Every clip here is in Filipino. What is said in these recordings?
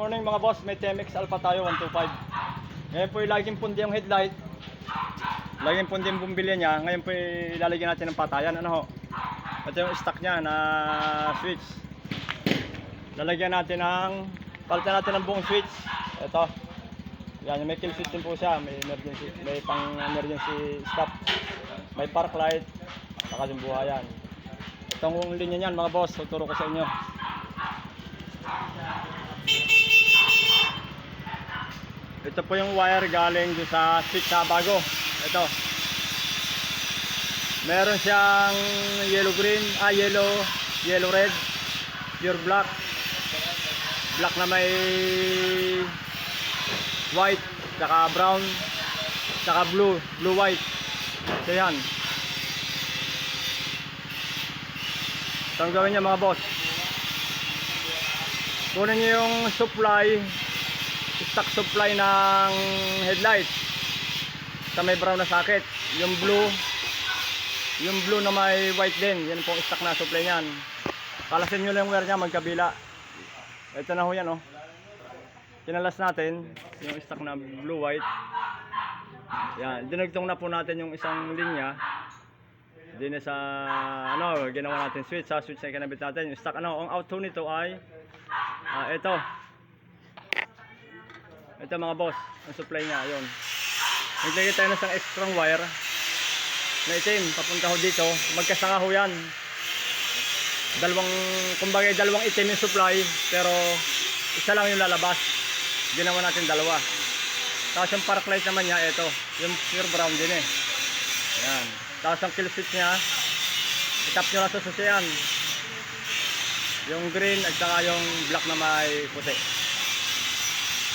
morning mga boss, may TMX Alpha tayo 125. Ngayon po laging pundi yung headlight. Laging pundi yung bumbilya niya. Ngayon po ilalagyan natin ng patayan. Ano ho? Ito yung stock niya na switch. Lalagyan natin ng palitan natin ng buong switch. Ito. Yan, may kill switch din po siya. May emergency, may pang emergency stop. May park light. Saka yung buhayan. Itong linya niyan mga boss, tuturo ko sa inyo. Ito po yung wire galing doon sa switch sa bago. Ito. Meron siyang yellow green, ah yellow, yellow red, pure black. Black na may white, saka brown, saka blue, blue white. So yan. Ito ang gawin niya mga boss. Kunin niyo yung supply, stock supply ng headlight. Sa may brown na socket. Yung blue, yung blue na may white din. Yan po stock na supply niyan. Kalasin nyo lang yung wire niya magkabila. Ito na ho yan oh. Kinalas natin yung stock na blue white. Yan, dinugtong na po natin yung isang linya. Din sa ano, ginawa natin switch sa switch na kinabit natin. Yung stock ano, ang auto nito ay ah, ito. Ito mga boss, ang supply niya, yun. Naglagay tayo ng isang extra wire na itim, papunta ho dito. Magkasanga ho yan. Dalawang, kumbaga dalawang itim yung supply, pero isa lang yung lalabas. Ginawa natin dalawa. Tapos yung park light naman niya, ito. Yung pure brown din eh. Yan. Tapos ang kill switch niya, itap nyo lang sa susiyan. Yung green at saka yung black na may puti.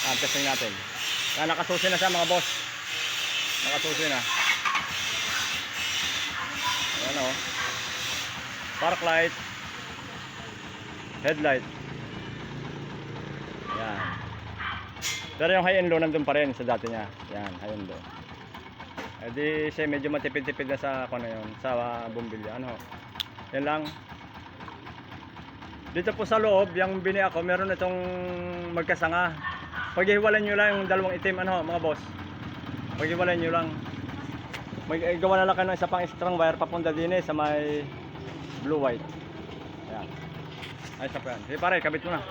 Ah, testing natin. Yan, nakasusi na siya mga boss. Nakasusi na. Ayan o. Park light. Headlight. Yan. Pero yung high and low nandun pa rin sa dati niya. Yan, high and low. Eh di siya medyo matipid-tipid na sa ano yun, sa uh, bumbilya. Ano? Yan lang. Dito po sa loob, yung bini ako, meron itong magkasanga. Paghiwalan nyo lang yung dalawang itim, ano mga boss. Paghiwalan nyo lang. May eh, gawa na lang kayo ng isa pang strong wire papunta din eh sa may blue white. Ayan. Ay, pa yan. Sige pare, kabit mo na.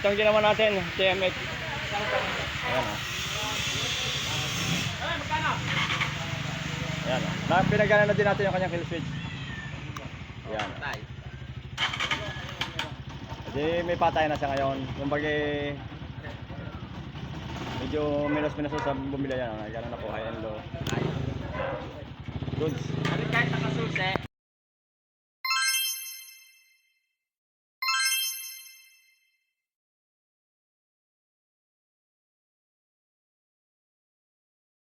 Ito ang ginawa natin, TMX. Ayan o. Ayan o. Na, pinagana na din natin yung kanyang kill switch. Ayan. Hindi may patay na siya ngayon. Yung bagay medyo minus-minus sa bumili yan. Ganun na po, high and low. Goods.